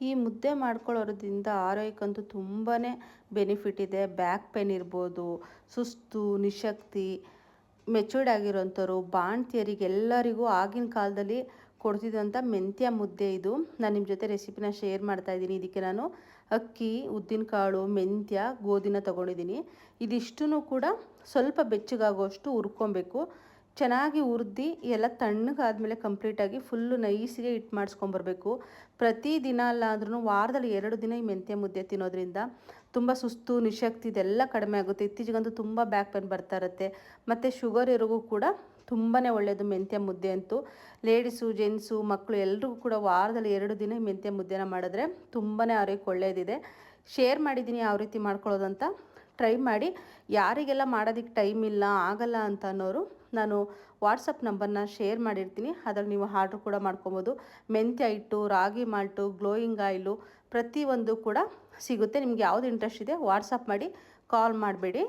ಈ ಮುದ್ದೆ ಮಾಡ್ಕೊಳ್ಳೋದ್ರಿಂದ ಆರೋಗ್ಯಕ್ಕಂತೂ ತುಂಬಾ ಬೆನಿಫಿಟ್ ಇದೆ. ಬ್ಯಾಕ್ ಪೇನ್ ಇರ್ಬೋದು, ಸುಸ್ತು, ನಿಶಕ್ತಿ ಮೆಚೂರ್ಡ್ ಆಗಿರೋಂಥವ್ರು, ಬಾಣ್ತಿಯರಿಗೆ ಎಲ್ಲರಿಗೂ ಆಗಿನ ಕಾಲದಲ್ಲಿ ಕೊಡ್ತಿದ್ದಂಥ ಮೆಂತ್ಯ ಮುದ್ದೆ ಇದು. ನಾನು ನಿಮ್ಮ ಜೊತೆ ರೆಸಿಪಿನ ಶೇರ್ ಮಾಡ್ತಾ ಇದ್ದೀನಿ. ಇದಕ್ಕೆ ನಾನು ಅಕ್ಕಿ, ಉದ್ದಿನಕಾಳು, ಮೆಂತ್ಯ, ಗೋಧಿನ ತೊಗೊಂಡಿದ್ದೀನಿ. ಇದಿಷ್ಟು ಕೂಡ ಸ್ವಲ್ಪ ಬೆಚ್ಚಗಾಗೋಷ್ಟು ಹುರ್ಕೊಬೇಕು. ಚೆನ್ನಾಗಿ ಹುರಿದು ಎಲ್ಲ ತಣ್ಣಗಾದ್ಮೇಲೆ ಕಂಪ್ಲೀಟಾಗಿ ಫುಲ್ಲು ನೈಸಿಗೆ ಹಿಟ್ಟು ಮಾಡಿಸ್ಕೊಂಬರ್ಬೇಕು. ಪ್ರತಿ ದಿನ ಅಲ್ಲಾದ್ರೂ ವಾರದಲ್ಲಿ ಎರಡು ದಿನ ಈ ಮೆಂತ್ಯ ಮುದ್ದೆ ತಿನ್ನೋದ್ರಿಂದ ತುಂಬ ಸುಸ್ತು, ನಿಶಕ್ತಿ ಇದೆಲ್ಲ ಕಡಿಮೆ ಆಗುತ್ತೆ. ಇತ್ತೀಚೆಗಂತೂ ತುಂಬ ಬ್ಯಾಕ್ ಪೇನ್ ಬರ್ತಾ ಇರುತ್ತೆ. ಮತ್ತು ಶುಗರ್ ಇರೋಗೂ ಕೂಡ ತುಂಬಾ ಒಳ್ಳೆಯದು ಮೆಂತ್ಯ ಮುದ್ದೆ ಅಂತೂ. ಲೇಡೀಸು ಜೆಂಟ್ಸು ಮಕ್ಕಳು ಎಲ್ರಿಗೂ ಕೂಡ ವಾರದಲ್ಲಿ ಎರಡು ದಿನ ಈ ಮೆಂತ್ಯ ಮುದ್ದೆನ ಮಾಡಿದ್ರೆ ತುಂಬಾ ಆರೋಗ್ಯಕ್ಕೆ ಒಳ್ಳೆಯದಿದೆ ಶೇರ್ ಮಾಡಿದ್ದೀನಿ ಯಾವ ರೀತಿ ಮಾಡ್ಕೊಳ್ಳೋದಂತ ಟ್ರೈ ಮಾಡಿ, ಯಾರಿಗೆಲ್ಲ ಮಾಡೋದಕ್ಕೆ ಟೈಮ್ ಇಲ್ಲ, ಆಗಲ್ಲ ಅಂತ ಅನ್ನೋರು ನಾನು ವಾಟ್ಸಪ್ ನಂಬರ್ನ ಶೇರ್ ಮಾಡಿರ್ತೀನಿ. ಅದ್ರಲ್ಲಿ ನೀವು ಆರ್ಡ್ರ್ ಕೂಡ ಮಾಡ್ಕೊಬೋದು. ಮೆಂತ್ಯ ಹಿಟ್ಟು, ರಾಗಿ ಮಾಲ್ಟು ಗ್ಲೋಯಿಂಗ್ ಆಯಿಲು ಪ್ರತಿಯೊಂದು ಕೂಡ ಸಿಗುತ್ತೆ. ನಿಮ್ಗೆ ಯಾವುದು ಇಂಟ್ರೆಸ್ಟ್ ಇದೆ ವಾಟ್ಸಪ್ ಮಾಡಿ ಕಾಲ್ ಮಾಡಬೇಡಿ.